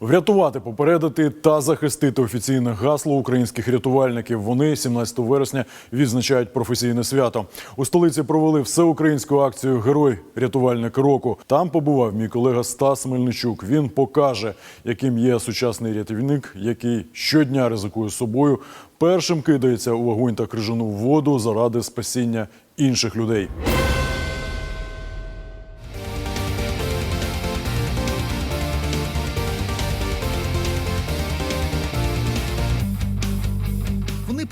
Врятувати, попередити та захистити офіційне гасло українських рятувальників. Вони 17 вересня відзначають професійне свято. У столиці провели всеукраїнську акцію Герой рятувальник року. Там побував мій колега Стас Мельничук. Він покаже, яким є сучасний рятівник, який щодня ризикує собою. Першим кидається у вогонь та крижану воду заради спасіння інших людей.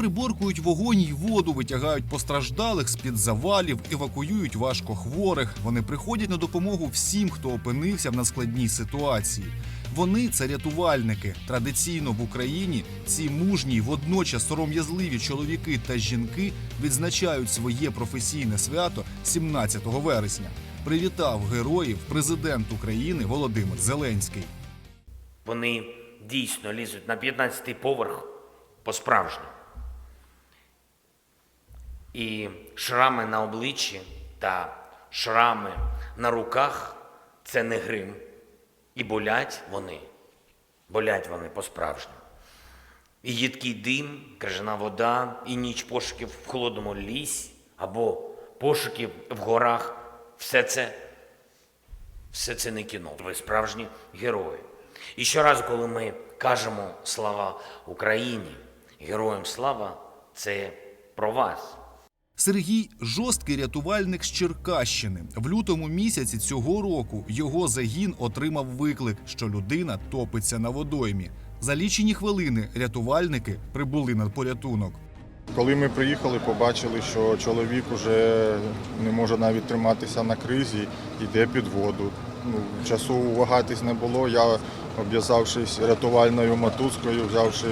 Приборкують вогонь й воду, витягають постраждалих з-під завалів, евакуюють важкохворих. Вони приходять на допомогу всім, хто опинився в надскладній ситуації. Вони це рятувальники. Традиційно в Україні ці мужні, водночас сором'язливі чоловіки та жінки відзначають своє професійне свято 17 вересня. Привітав героїв президент України Володимир Зеленський. Вони дійсно лізуть на 15-й поверх по-справжньому. І шрами на обличчі та шрами на руках це не грим. І болять вони, болять вони по-справжньому. І їдкий дим, крижана вода, і ніч пошуків в холодному лісі або пошуків в горах все це все це не кіно. Ви справжні герої. І щоразу, коли ми кажемо слава Україні, героям слава, це про вас. Сергій жорсткий рятувальник з Черкащини. В лютому місяці цього року його загін отримав виклик, що людина топиться на водоймі. За лічені хвилини рятувальники прибули на порятунок. Коли ми приїхали, побачили, що чоловік вже не може навіть триматися на кризі, йде під воду. Ну, часу вагатись не було. Я, обв'язавшись рятувальною мотузкою, взявши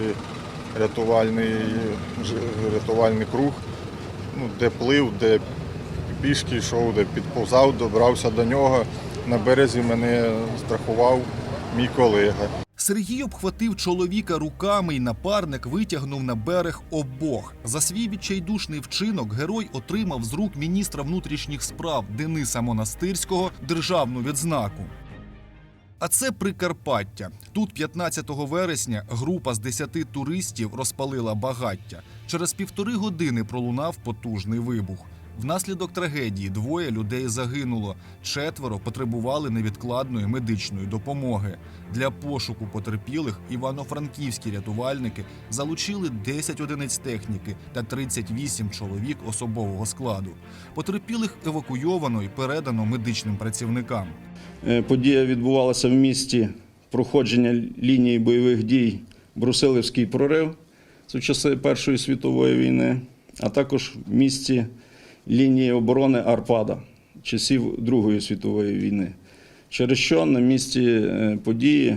рятувальний, рятувальний круг, ну, де плив, де пішки йшов, де підповзав, добрався до нього. На березі мене страхував мій колега. Сергій обхватив чоловіка руками, і напарник витягнув на берег обох. За свій відчайдушний вчинок герой отримав з рук міністра внутрішніх справ Дениса Монастирського державну відзнаку. А це Прикарпаття. Тут 15 вересня група з 10 туристів розпалила багаття. Через півтори години пролунав потужний вибух. Внаслідок трагедії двоє людей загинуло, четверо потребували невідкладної медичної допомоги. Для пошуку потерпілих івано-франківські рятувальники залучили 10 одиниць техніки та 38 чоловік особового складу. Потерпілих евакуйовано і передано медичним працівникам. Е, Подія відбувалася в місті проходження лінії бойових дій Брусилівський прорив. В часи Першої світової війни, а також в місті лінії оборони Арпада часів Другої світової війни. Через що на місці е, події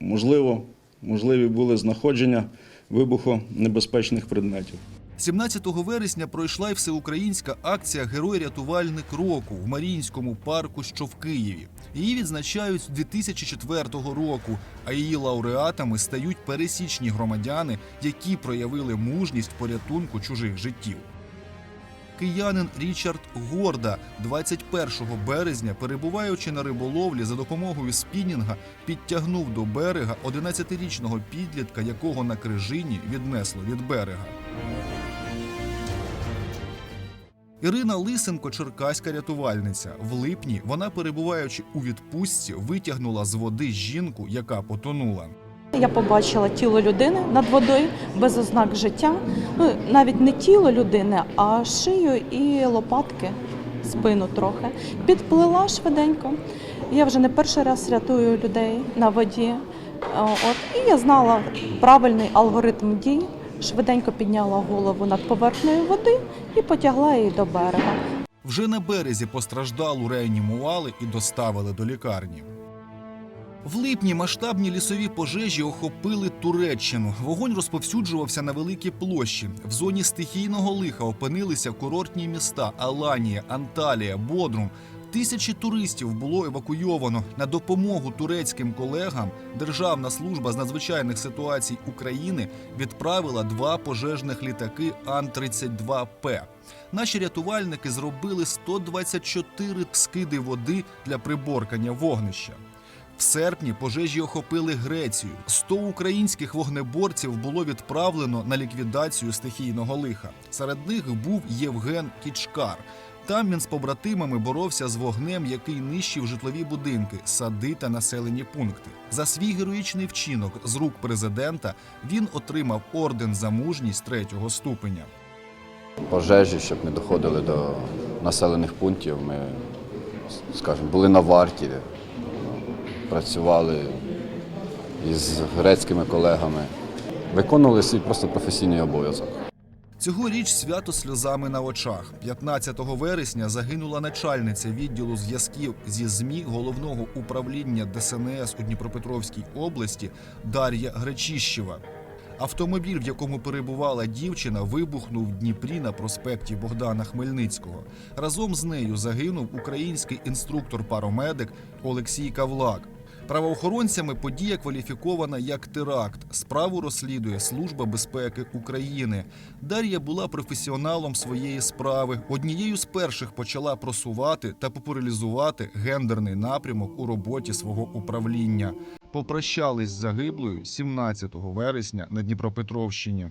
можливо, можливі були знаходження вибухонебезпечних предметів. 17 вересня пройшла й всеукраїнська акція Герой-рятувальник року в Маріїнському парку, що в Києві. Її відзначають з 2004 року, а її лауреатами стають пересічні громадяни, які проявили мужність порятунку чужих життів. Киянин Річард Горда 21 березня, перебуваючи на риболовлі за допомогою спінінга, підтягнув до берега 11-річного підлітка, якого на крижині віднесло від берега. Ірина Лисенко, черкаська рятувальниця. В липні вона, перебуваючи у відпустці, витягнула з води жінку, яка потонула. Я побачила тіло людини над водою без ознак життя. Ну, навіть не тіло людини, а шию і лопатки, спину трохи. Підплила швиденько. Я вже не перший раз рятую людей на воді. От, і я знала правильний алгоритм дій. Швиденько підняла голову над поверхнею води і потягла її до берега. Вже на березі постраждалу реанімували і доставили до лікарні. В липні масштабні лісові пожежі охопили Туреччину. Вогонь розповсюджувався на великій площі. В зоні стихійного лиха опинилися курортні міста Аланія, Анталія, Бодрум. Тисячі туристів було евакуйовано на допомогу турецьким колегам. Державна служба з надзвичайних ситуацій України відправила два пожежних літаки Ан-32П. Наші рятувальники зробили 124 скиди води для приборкання вогнища. В серпні пожежі охопили Грецію. 100 українських вогнеборців було відправлено на ліквідацію стихійного лиха. Серед них був Євген Кічкар. Там він з побратимами боровся з вогнем, який нищив житлові будинки, сади та населені пункти. За свій героїчний вчинок з рук президента він отримав орден за мужність третього ступеня. пожежі, щоб не доходили до населених пунктів. Ми, скажімо, були на варті, працювали із грецькими колегами, виконували свій просто професійний обов'язок. Цьогоріч свято сльозами на очах. 15 вересня загинула начальниця відділу зв'язків зі ЗМІ головного управління ДСНС у Дніпропетровській області Дар'я Гречіщева. Автомобіль, в якому перебувала дівчина, вибухнув в Дніпрі на проспекті Богдана Хмельницького. Разом з нею загинув український інструктор-парамедик Олексій Кавлак. Правоохоронцями подія кваліфікована як теракт. Справу розслідує Служба безпеки України. Дар'я була професіоналом своєї справи. Однією з перших почала просувати та популяризувати гендерний напрямок у роботі свого управління. Попрощались з загиблою 17 вересня на Дніпропетровщині.